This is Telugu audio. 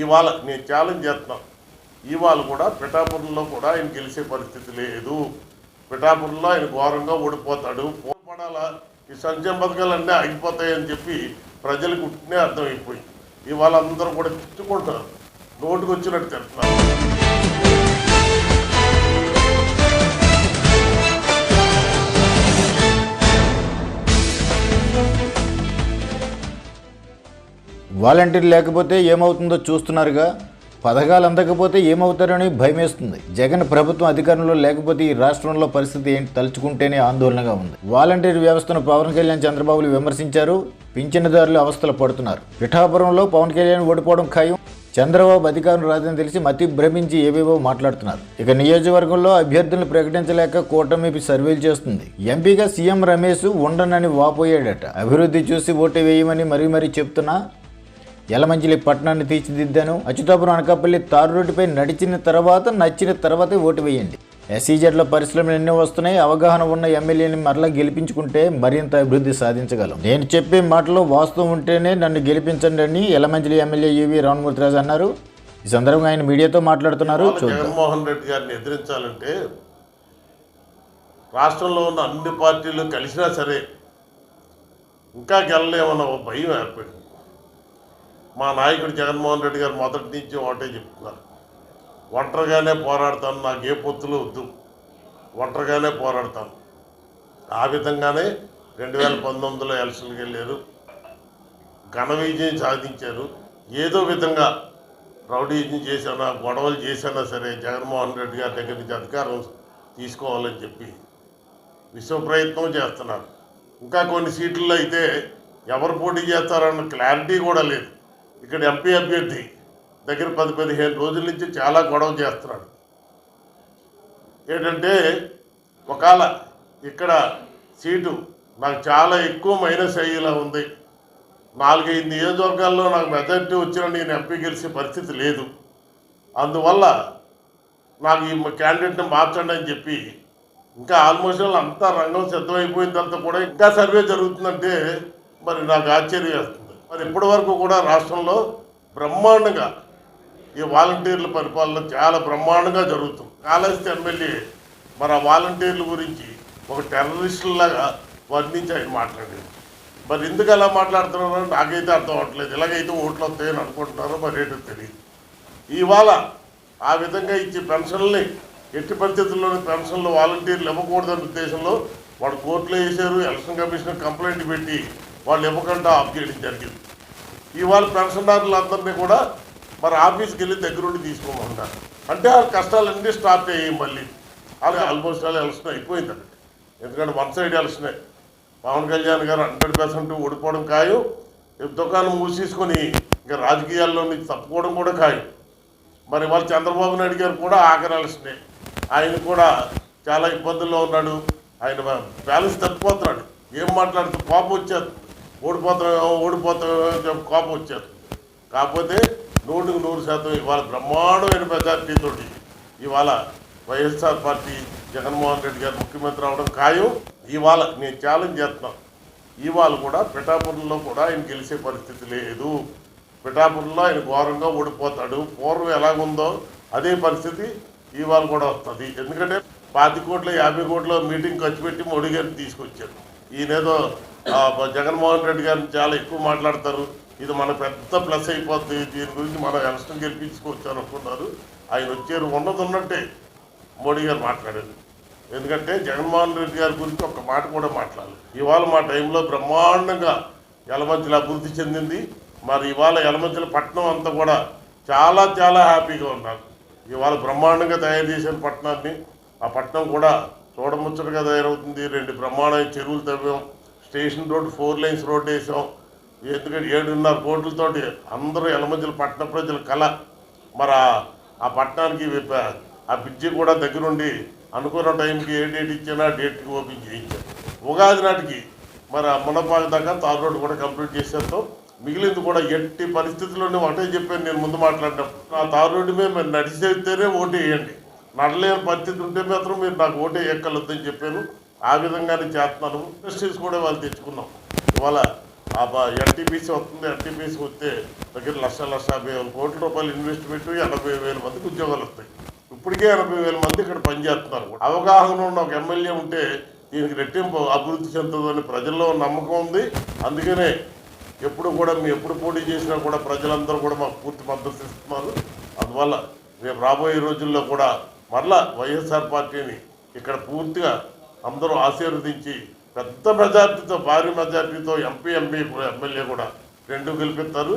ఇవాళ నేను ఛాలెంజ్ చేస్తున్నాను ఇవాళ కూడా పిఠాపురంలో కూడా ఆయన గెలిచే పరిస్థితి లేదు. పిఠాపురంలో ఆయన ఘోరంగా ఓడిపోతాడు. పోల్పడాలా ఈ సంక్షేమ పథకాలన్నీ ఆగిపోతాయని చెప్పి ప్రజలకు ఉంటేనే అర్థమైపోయింది. ఇవాళ అందరూ కూడా తిట్టుకుంటారు నోటుకు వచ్చినట్టు తింటున్నారు వాలంటీర్ లేకపోతే ఏమవుతుందో చూస్తున్నారుగా. పథకాలు అందకపోతే ఏమవుతారని భయమేస్తుంది. జగన్ ప్రభుత్వం అధికారంలో లేకపోతే ఈ రాష్ట్రంలో పరిస్థితి ఏంటి తలుచుకుంటేనే ఆందోళనగా ఉంది. వాలంటీర్ వ్యవస్థను పవన్ కళ్యాణ్ చంద్రబాబులు విమర్శించారు. పింఛనుదారులు అవస్థలు పడుతున్నారు. పిఠాపురంలో పవన్ కళ్యాణ్ ఓడిపోవడం ఖాయం. చంద్రబాబు అధికారం రాదని తెలిసి మతి భ్రమించి ఏవేవో మాట్లాడుతున్నారు. ఇక నియోజకవర్గంలో అభ్యర్థులను ప్రకటించలేక కూటమి సర్వేలు చేస్తుంది. ఎంపీగా సీఎం రమేష్ ఉండనని వాపోయాడట. అభివృద్ధి చూసి ఓటు వేయమని మరీ మరీ చెప్తున్నా యలమంచిలి పట్టణాన్ని తీర్చిదిద్దాను. అచ్యుతాపురం అనకాపల్లి తారు రోడ్డుపై నడిచిన తర్వాత నచ్చిన తర్వాతే ఓటు వేయండి. ఎస్ఈజెడ్ల పరిశ్రమలు ఎన్నో వస్తున్నాయి. అవగాహన ఉన్న ఎమ్మెల్యేని మరలా గెలిపించుకుంటే మరింత అభివృద్ధి సాధించగలం. నేను చెప్పే మాటలో వాస్తవం ఉంటేనే నన్ను గెలిపించండి అని యలమంచిలి ఎమ్మెల్యే యువి రామమూర్తిరాజు అన్నారు. ఈ సందర్భంగా ఆయన మీడియాతో మాట్లాడుతున్నారు. జగన్మోహన్ రెడ్డి గారిని ఎదిరించాలంటే రాష్ట్రంలో ఉన్న అన్ని పార్టీలు కలిసినా సరే ఇంకా గెలలేమన్న భయం ఏర్పడింది. మా నాయకుడు జగన్మోహన్ రెడ్డి గారు మొదటి నుంచి ఒకటే చెప్తున్నారు. ఒంటరిగానే పోరాడతాను నాకు ఏ పొత్తులు వద్దు. ఒంటరిగానే పోరాడతాను. ఆ విధంగానే రెండు వేల పంతొమ్మిదిలో ఎలక్షన్కి వెళ్ళారు. ఘన విజయం సాధించారు. ఏదో విధంగా రౌడీజం చేశానా గొడవలు చేసినా సరే జగన్మోహన్ రెడ్డి గారి దగ్గర నుంచి అధికారం తీసుకోవాలని చెప్పి విశ్వ ప్రయత్నం చేస్తున్నారు. ఇంకా కొన్ని సీట్లలో అయితే ఎవరు పోటీ చేస్తారన్న క్లారిటీ కూడా లేదు. ఇక్కడ ఎంపీ అభ్యర్థి దగ్గర పది పదిహేను రోజుల నుంచి చాలా గొడవ చేస్తున్నాడు. ఏంటంటే ఒకవేళ ఇక్కడ సీటు నాకు చాలా ఎక్కువ మైనస్ అయ్యేలా ఉంది. నాలుగైదు నియోజకవర్గాల్లో నాకు మెజారిటీ వచ్చినా నేను ఎంపీ గెలిచే పరిస్థితి లేదు. అందువల్ల నాకు ఈ క్యాండిడేట్ని మార్చండి అని చెప్పి ఇంకా ఆల్మోస్ట్ అంతా రంగం సిద్ధమైపోయిన తర్వాత కూడా ఇంకా సర్వే జరుగుతుందంటే మరి నాకు ఆశ్చర్యం వేస్తుంది. మరి ఇప్పటి వరకు కూడా రాష్ట్రంలో బ్రహ్మాండంగా ఈ వాలంటీర్ల పరిపాలన చాలా బ్రహ్మాండంగా జరుగుతుంది. కాళహస్తి ఎమ్మెల్యే మరి ఆ వాలంటీర్ల గురించి ఒక టెర్రరిస్టులాగా వర్ణించి ఆయన మాట్లాడారు. మరి ఎందుకు అలా మాట్లాడుతున్నారో నాకైతే అర్థం అవ్వట్లేదు. ఇలాగైతే ఓట్లు వస్తాయని అనుకుంటున్నారో మరి ఏంటో తెలియదు. ఇవాళ ఆ విధంగా ఇచ్చే పెన్షన్లని ఎట్టి పరిస్థితుల్లోని పెన్షన్లు వాలంటీర్లు ఇవ్వకూడదనే ఉద్దేశంలో వాడు కోర్టులో వేశారు ఎలక్షన్ కమిషన్ కంప్లైంట్ పెట్టి వాళ్ళు ఇవ్వకుండా ఆఫ్ చేయడం జరిగింది. ఇవాళ పెన్షన్దారులందరినీ కూడా మరి ఆఫీస్కి వెళ్ళి దగ్గరుండి తీసుకోమంటారు అంటే ఆ కష్టాలన్నీ స్టార్ట్ అయ్యాయి మళ్ళీ. అలాగే ఆల్మోస్ట్ ఆల్ ఎలక్షన్ అయిపోయిందండి ఎందుకంటే వన్ సైడ్ ఎలక్షనే. పవన్ కళ్యాణ్ గారు హండ్రెడ్ పర్సెంట్ ఓడిపోవడం ఖాయం. దుకాణం మూసేసుకొని ఇంకా రాజకీయాల్లో నుంచి తప్పుకోవడం కూడా ఖాయం. మరి వాళ్ళు చంద్రబాబు నాయుడు గారు కూడా ఆఖరి ఎలక్షనే. ఆయన కూడా చాలా ఇబ్బందుల్లో ఉన్నాడు. ఆయన బ్యాలెన్స్ తప్పిపోతున్నాడు. ఏం మాట్లాడుతూ పాపం వచ్చేది? ఓడిపోతా ఓడిపోతా కోపం వచ్చేస్తుంది కాకపోతే నూటికి నూరు శాతం ఇవాళ బ్రహ్మాండమైన మెజార్టీతో ఇవాళ వైఎస్ఆర్ పార్టీ జగన్మోహన్ రెడ్డి గారు ముఖ్యమంత్రి అవడం ఖాయం. ఇవాళ నేను ఛాలెంజ్ చేస్తున్నాను ఇవాళ కూడా పిఠాపురంలో కూడా ఆయన గెలిచే పరిస్థితి లేదు. పిఠాపురంలో ఆయన ఘోరంగా ఓడిపోతాడు. పూర్వం ఎలాగుందో అదే పరిస్థితి ఇవాళ కూడా వస్తుంది. ఎందుకంటే పాతి కోట్ల యాభై కోట్ల మీటింగ్ ఖర్చు పెట్టి మోడీ గారిని తీసుకొచ్చారు. ఈయనేదో జగన్మోహన్ రెడ్డి గారిని చాలా ఎక్కువ మాట్లాడతారు. ఇది మన పెద్ద ప్లస్ అయిపోద్ది. దీని గురించి మనం ఎలక్షన్ గెలిపించుకోవచ్చు అనుకున్నారు. ఆయన వచ్చారు. ఉన్నది ఉన్నట్టే మోడీ గారు మాట్లాడారు. ఎందుకంటే జగన్మోహన్ రెడ్డి గారి గురించి ఒక మాట కూడా మాట్లాడాలి ఇవాళ మా టైంలో బ్రహ్మాండంగా యలమంచిల అభివృద్ధి చెందింది. మరి ఇవాళ యలమంచిల పట్టణం అంతా కూడా చాలా చాలా హ్యాపీగా ఉన్నారు. ఇవాళ బ్రహ్మాండంగా తయారు చేసిన పట్టణాన్ని. ఆ పట్టణం కూడా చూడముచ్చటగా తయారవుతుంది. రెండు బ్రహ్మాండమైన చెరువులు తవ్వాం. Station road four lines road వేసాం. ఎందుకంటే ఏడున్నర కోట్లతోటి అందరూ ఎలమంచుల పట్టణ ప్రజల కళ. మరి ఆ- పట్టణానికి ఆ బ్రిడ్జి కూడా దగ్గరుండి అనుకున్న టైంకి ఏ డేట్ ఇచ్చినా డేట్కి ఓపెన్ చేయించారు ఉగాది నాటికి మరి మునపాక దాకా తార్ రోడ్డు కూడా కంప్లీట్ చేసేస్తాం. మిగిలింది కూడా ఎట్టి పరిస్థితుల్లోనే ఒకటే చెప్పాను నేను ముందు మాట్లాడినప్పుడు. ఆ తార్ రోడ్డు మీద మీరు నడిచేస్తేనే ఓటు వేయండి. నడలేని పరిస్థితి ఉంటే మాత్రం మీరు నాకు ఓటు ఎక్కలొద్దని చెప్పాను. ఆ విధంగానే చేస్తున్నాను ఇండస్ట్రీస్ కూడా వాళ్ళు తెచ్చుకున్నాం. ఇవాళ ఆ ఎన్టీపీసీ వస్తుంది ఎన్టీపీసీ వస్తే దగ్గర లక్ష లక్ష యాభై వేల కోట్ల రూపాయలు ఇన్వెస్ట్మెంట్ ఎనభై వేల మందికి ఉద్యోగాలు వస్తాయి. ఇప్పటికే ఎనభై వేల మంది ఇక్కడ పనిచేస్తున్నారు. అవగాహన ఉన్న ఒక ఎమ్మెల్యే ఉంటే దీనికి రెట్టింపు అభివృద్ధి చెందుతుందని ప్రజల్లో నమ్మకం ఉంది. అందుకనే ఎప్పుడు కూడా మేము ఎప్పుడు పోటీ చేసినా కూడా ప్రజలందరూ కూడా మాకు పూర్తి మద్దతు ఇస్తున్నారు. అందువల్ల రేపు రాబోయే రోజుల్లో కూడా మరలా వైఎస్ఆర్ పార్టీని ఇక్కడ పూర్తిగా అందరూ ఆశీర్వదించి పెద్ద మెజార్టీతో భారీ మెజార్టీతో ఎంపీ ఎంపీ ఎమ్మెల్యే కూడా రెండు గెలిపిస్తారు.